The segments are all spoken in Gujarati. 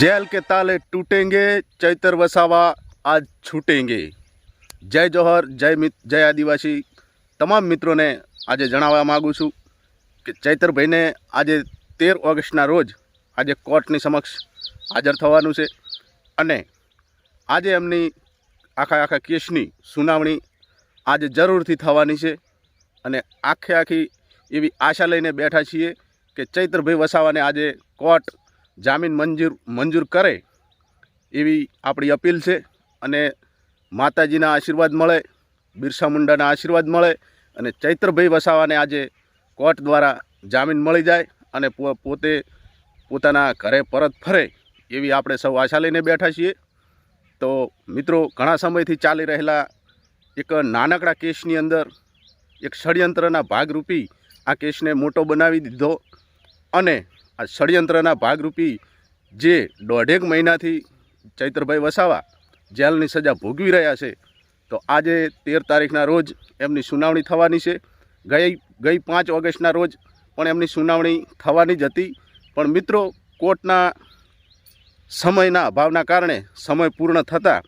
જેલ કે તાલે તૂટેંગે ચૈતર વસાવા આજ છૂટેંગે જય જોહર જય જય આદિવાસી તમામ મિત્રોને આજે જણાવવા માગું છું કે ચૈતરભાઈને આજે તેર ઓગસ્ટના રોજ આજે કોર્ટની સમક્ષ હાજર થવાનું છે અને આજે એમની આખા આખા કેસની સુનાવણી આજે જરૂરથી થવાની છે અને આખે આખી એવી આશા લઈને બેઠા છીએ કે ચૈતરભાઈ વસાવાને આજે કોર્ટ જામીન મંજૂર મંજૂર કરે એવી આપણી અપીલ છે અને માતાજીના આશીર્વાદ મળે, બિરસા મુંડાના આશીર્વાદ મળે અને ચૈત્રભાઈ વસાવાને આજે કોર્ટ દ્વારા જામીન મળી જાય અને પોતે પોતાના ઘરે પરત ફરે એવી આપણે સૌ આશા લઈને બેઠા છીએ. તો મિત્રો, ઘણા સમયથી ચાલી રહેલા એક નાનકડા કેસની અંદર એક ષડયંત્રના ભાગરૂપી આ કેસને મોટો બનાવી દીધો અને આ ષડયંત્રના ભાગરૂપી જે દોઢેક મહિનાથી ચૈત્રભાઈ વસાવા જેલની સજા ભોગવી રહ્યા છે, તો આજે તેર તારીખના રોજ એમની સુનાવણી થવાની છે. ગઈ ગઈ પાંચ ઓગસ્ટના રોજ પણ એમની સુનાવણી થવાની જ હતી. પણ મિત્રો, કોર્ટના સમયના અભાવના કારણે સમય પૂર્ણ થતાં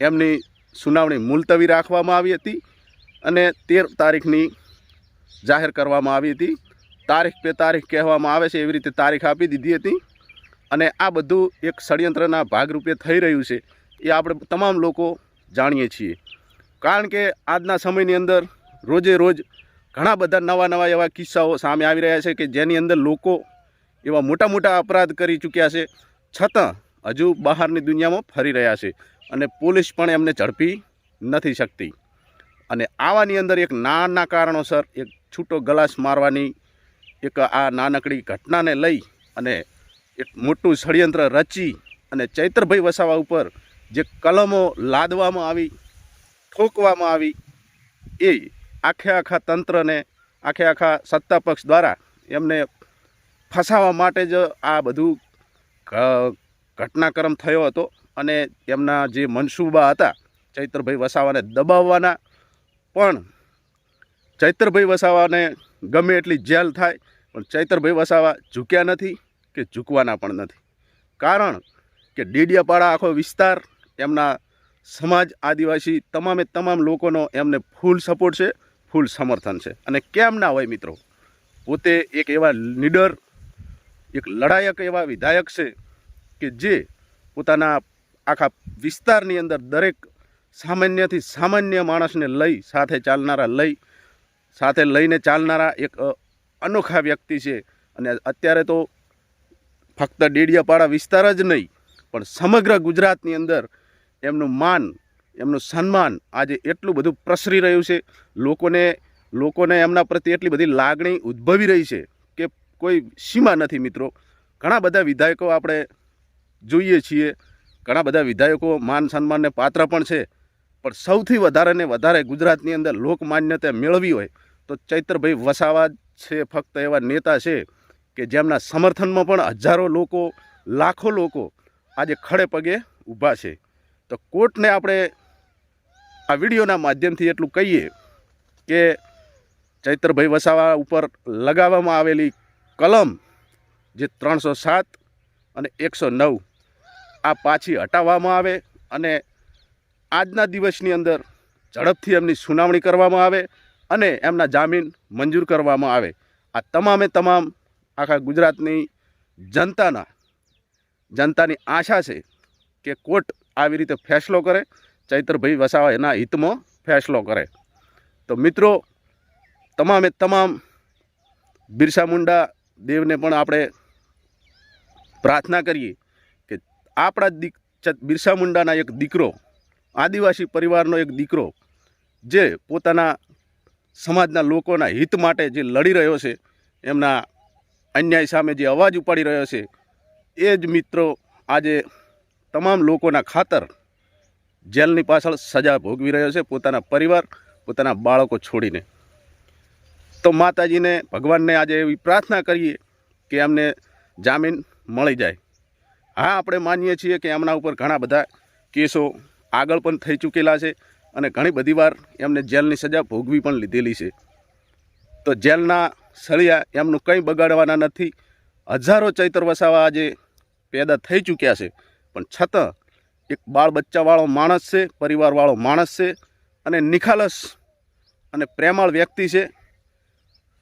એમની સુનાવણી મુલતવી રાખવામાં આવી હતી અને તેર તારીખની જાહેર કરવામાં આવી હતી. તારીખ પે તારીખ કહેવામાં આવે છે એવી રીતે તારીખ આપી દીધી હતી. અને આ બધું એક ષડયંત્રના ભાગરૂપે થઈ રહ્યું છે. એ આપણે તમામ લોકો જાણીએ છીએ. કારણ કે આજના સમયની અંદર રોજે રોજ ઘણા બધા નવા નવા એવા કિસ્સાઓ સામે આવી રહ્યા છે કે જેની અંદર લોકો એવા મોટા મોટા અપરાધ કરી ચૂક્યા છે. છતાં હજુ બહારની દુનિયામાં ફરી રહ્યા છે અને પોલીસ પણ એમને ઝડપી નથી શકતી. અને આવાની અંદર એક નાના કારણોસર એક છૂટો ગ્લાસ મારવાની એક આ નાનકડી ઘટનાને લઈ અને એક મોટું ષડયંત્ર રચી અને ચૈત્રભાઈ વસાવા ઉપર જે કલમો લાદવામાં આવી, ઠોકવામાં આવી, એ આખે આખા તંત્રને, આખે આખા સત્તા પક્ષ દ્વારા એમને ફસાવા માટે જ આ બધું ઘટનાક્રમ થયો હતો અને એમના જે મનસૂબા હતા ચૈત્રભાઈ વસાવાને દબાવવાના, પણ ચૈત્રભાઈ વસાવાને ગમે એટલી જેલ થાય પણ ચૈતરભાઈ વસાવા ઝૂક્યા નથી કે ઝૂકવાના પણ નથી. કારણ કે ડેડિયાપાડા આખો વિસ્તાર એમના સમાજ આદિવાસી તમામે તમામ લોકોનો એમને ફૂલ સપોર્ટ છે, ફૂલ સમર્થન છે. અને કેમ ના હોય મિત્રો? પોતે એક એવા લીડર, એક લડાયક એવા વિધાયક છે કે જે પોતાના આખા વિસ્તારની અંદર દરેક સામાન્યથી સામાન્ય માણસને લઈ, સાથે ચાલનારા લઈ, સાથે લઈને ચાલનારા એક અનોખા વ્યક્તિ છે. અને અત્યારે તો ફક્ત ડેડિયાપાડા વિસ્તાર જ નહીં, પણ સમગ્ર ગુજરાતની અંદર એમનું માન, એમનું સન્માન આજે એટલું બધું પ્રસરી રહ્યું છે. લોકોને લોકોને એમના પ્રત્યે એટલી બધી લાગણી ઉદ્ભવી રહી છે કે કોઈ સીમા નથી મિત્રો. ઘણા બધા વિધાયકો આપણે જોઈએ છીએ. ઘણા બધા વિધાયકો માન સન્માનને પાત્ર પણ છે. પણ સૌથી વધારે ને વધારે ગુજરાતની અંદર લોકમાન્યતા મેળવી હોય તો ચૈત્રભાઈ વસાવા છે, ફક્ત એવા નેતા છે કે જેમના સમર્થનમાં પણ હજારો લોકો, લાખો લોકો આજે ખડે પગે ઊભા છે. તો કોર્ટને આપણે આ વિડીયોના માધ્યમથી એટલું કહીએ કે ચૈત્રભાઈ વસાવા ઉપર લગાવવામાં આવેલી કલમ જે ત્રણસો સાત અને એકસો નવ આ પાછી હટાવવામાં આવે અને આજના દિવસની અંદર ઝડપથી એમની સુનાવણી કરવામાં આવે અને એમના જામીન મંજૂર કરવામાં આવે. આ તમામે તમામ આખા ગુજરાતની જનતાના, જનતાની આશા છે કે કોર્ટ આવી રીતે ફેસલો કરે, ચૈત્રભાઈ વસાવા એના હિતમાં ફેસલો કરે. તો મિત્રો, તમામે તમામ બિરસા મુંડા દેવને પણ આપણે પ્રાર્થના કરીએ કે આપણા દીક બિરસા મુંડાના એક દીકરો, આદિવાસી પરિવારનો એક દીકરો, જે પોતાના સમાજના લોકોના હિત માટે જે લડી રહ્યો છે, એમના અન્યાય સામે જે અવાજ ઉપાડી રહ્યો છે, એ જ મિત્રો આજે તમામ લોકોના ખાતર જેલની પાછળ સજા ભોગવી રહ્યો છે પોતાના પરિવાર, પોતાના બાળકો છોડીને. તો માતાજીને, ભગવાનને આજે એવી પ્રાર્થના કરીએ કે એમને જામીન મળી જાય. હા, આપણે માનીએ છીએ કે એમના ઉપર ઘણા બધા કેસો આગળ પણ થઈ ચૂકેલા છે. અને ઘણી બધી વાર એમને જેલની સજા ભોગવી પણ લીધેલી છે. તો જેલના સળિયા એમનું કંઈ બગાડવાના નથી. હજારો ચૈતર વસાવા આજે પેદા થઈ ચૂક્યા છે. પણ છતાં એક બાળ બચ્ચાવાળો માણસ છે, પરિવારવાળો માણસ છે અને નિખાલસ અને પ્રેમાળ વ્યક્તિ છે.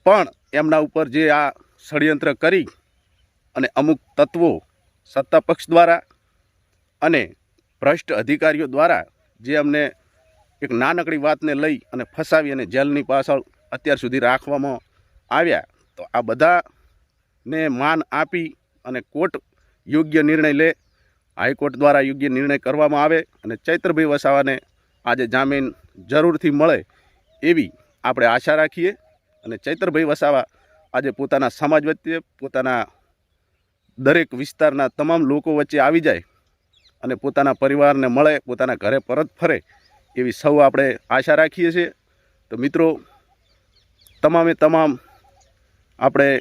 પણ એમના ઉપર જે આ ષડયંત્ર કરી અને અમુક તત્વો સત્તા પક્ષ દ્વારા અને ભ્રષ્ટ અધિકારીઓ દ્વારા જે અમને એક નાનકડી વાતને લઈ અને ફસાવી અને જેલની પાછળ અત્યાર સુધી રાખવામાં આવ્યા. તો આ બધાને માન આપી અને કોર્ટ યોગ્ય નિર્ણય લે. હાઈકોર્ટ દ્વારા યોગ્ય નિર્ણય કરવામાં આવે અને ચૈત્રભાઈ વસાવાને આજે જામીન જરૂરથી મળે એવી આપણે આશા રાખીએ. અને ચૈત્રભાઈ વસાવા આજે પોતાના સમાજ વચ્ચે, પોતાના દરેક વિસ્તારના તમામ લોકો વચ્ચે આવી જાય અને પોતાના પરિવારને મળે, પોતાના ઘરે પરત ફરે એવી સૌ આપણે આશા રાખીએ છીએ. તો મિત્રો, તમામે તમામ આપણે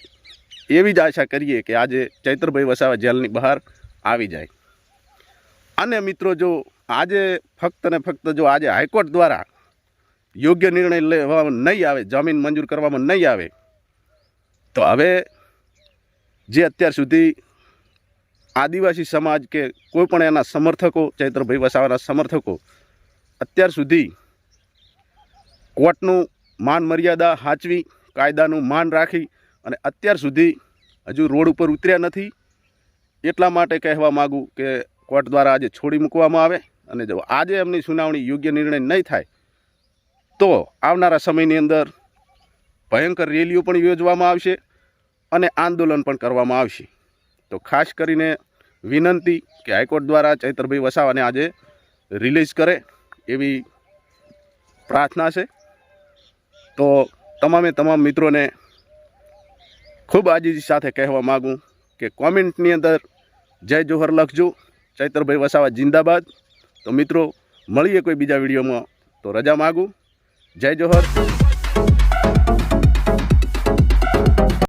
એવી જ આશા કરીએ કે આજે ચૈત્રભાઈ વસાવા જેલની બહાર આવી જાય. અને મિત્રો, જો આજે ફક્ત ને ફક્ત જો આજે હાઈકોર્ટ દ્વારા યોગ્ય નિર્ણય લેવામાં નહીં આવે, જમીન મંજૂર કરવામાં નહીં આવે, તો હવે જે અત્યાર સુધી આદિવાસી સમાજ કે કોઈ પણ એના સમર્થકો, ચૈત્રભાઈ વસાવાના સમર્થકો અત્યાર સુધી કોર્ટનું માન મર્યાદા હાચવી, કાયદાનું માન રાખી અને અત્યાર સુધી હજુ રોડ ઉપર ઉતર્યા નથી, એટલા માટે કહેવા માગું કે કોર્ટ દ્વારા આજે છોડી મૂકવામાં આવે અને જો આજે એમની સુનાવણી યોગ્ય નિર્ણય નહીં થાય, તો આવનારા સમયની અંદર ભયંકર રેલીઓ પણ યોજવામાં આવશે અને આંદોલન પણ કરવામાં આવશે. તો ખાસ કરીને વિનંતી કે હાઈકોર્ટ દ્વારા ચૈતરભાઈ વસાવાને આજે રિલીઝ કરે એવી પ્રાર્થના છે. તો તમામે તમામ મિત્રોને ખૂબ આજીજી સાથે કહેવા માગું કે કોમેન્ટની અંદર જય જોહર લખજો. ચૈતરભાઈ વસાવા જિંદાબાદ. તો મિત્રો, મળીએ કોઈ બીજા વિડીયોમાં. તો રજા માગું. જય જોહર.